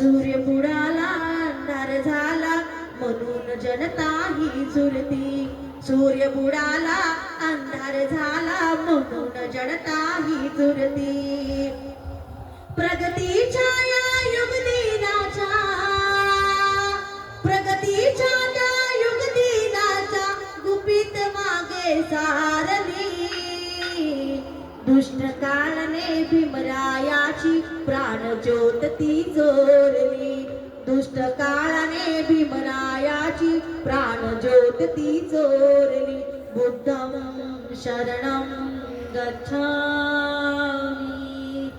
सूर्य बुडाला अंधार झाला म्हणून जनता ही झुरती सूर्य बुडाला अंधार झाला म्हणून जनता ही झुरती प्रगतीच्या या दुष्ट कालने भीमरायाची प्राण ज्योत ती चोरली दुष्ट काळाने भीमरायाची प्राण ज्योत ती चोरली बुद्धम शरणं गच्छामि.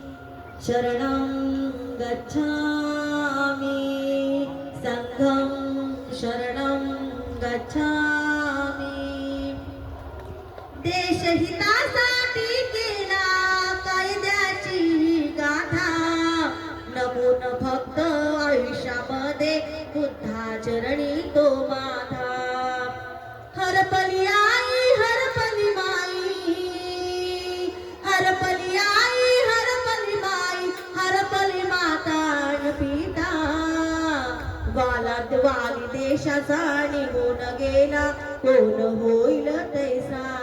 शरणं गच्छामि. सङ्घं शरणं गच्छामि. देशहिता चरणी तो माथा. हरपली आई हरपली माई. हरपली आई हरपली माई. हरपली माता पिता. वाला वाली देशाचा निघून गेला. कोण होईल तैसा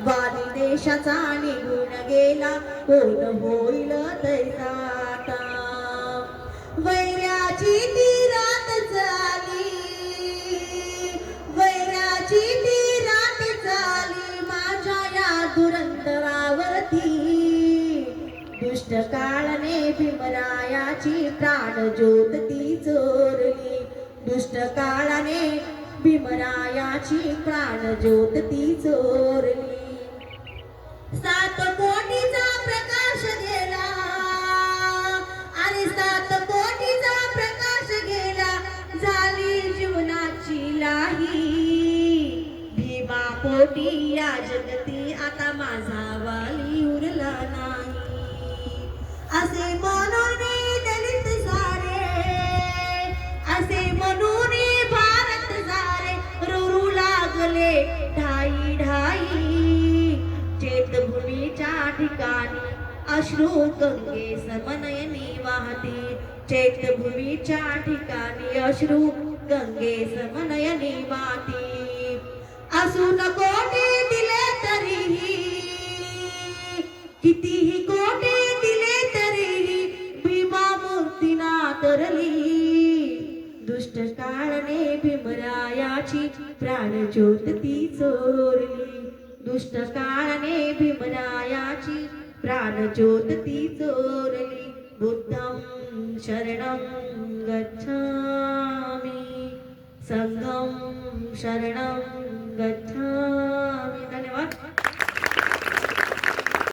वाली देशाचा निघून गेला. कोण होईल तैसा वैराची ती काळाने भीमरायाची प्राण ज्योत ती चोरली. दुष्ट काळाने भीमरायाची प्राण ज्योत ती चोरली. सात कोटीचा प्रकाश गेला. आणि सात कोटीचा प्रकाश गेला. झाली जीवनाची लाही. भीमा कोटी या जगती आता माझा ठिकाणी अश्रू गंगे समनयनी वाहते. चैत्यभूमीच्या ठिकाणी अश्रू गंगे समनयनी वाहते. असून कोटे दिले तरीही. कितीही कोटे दिले तरीही भीमा मूर्तीना तरली. दुष्ट काळने भीमरायाची प्राण ज्योत ती चोरली. दुष्ट काळाने भीमरायाची प्राण ज्योत ती चोरली. बुद्धम शरणं गच्छामि. संघं शरणं गच्छामि. धन्यवाद.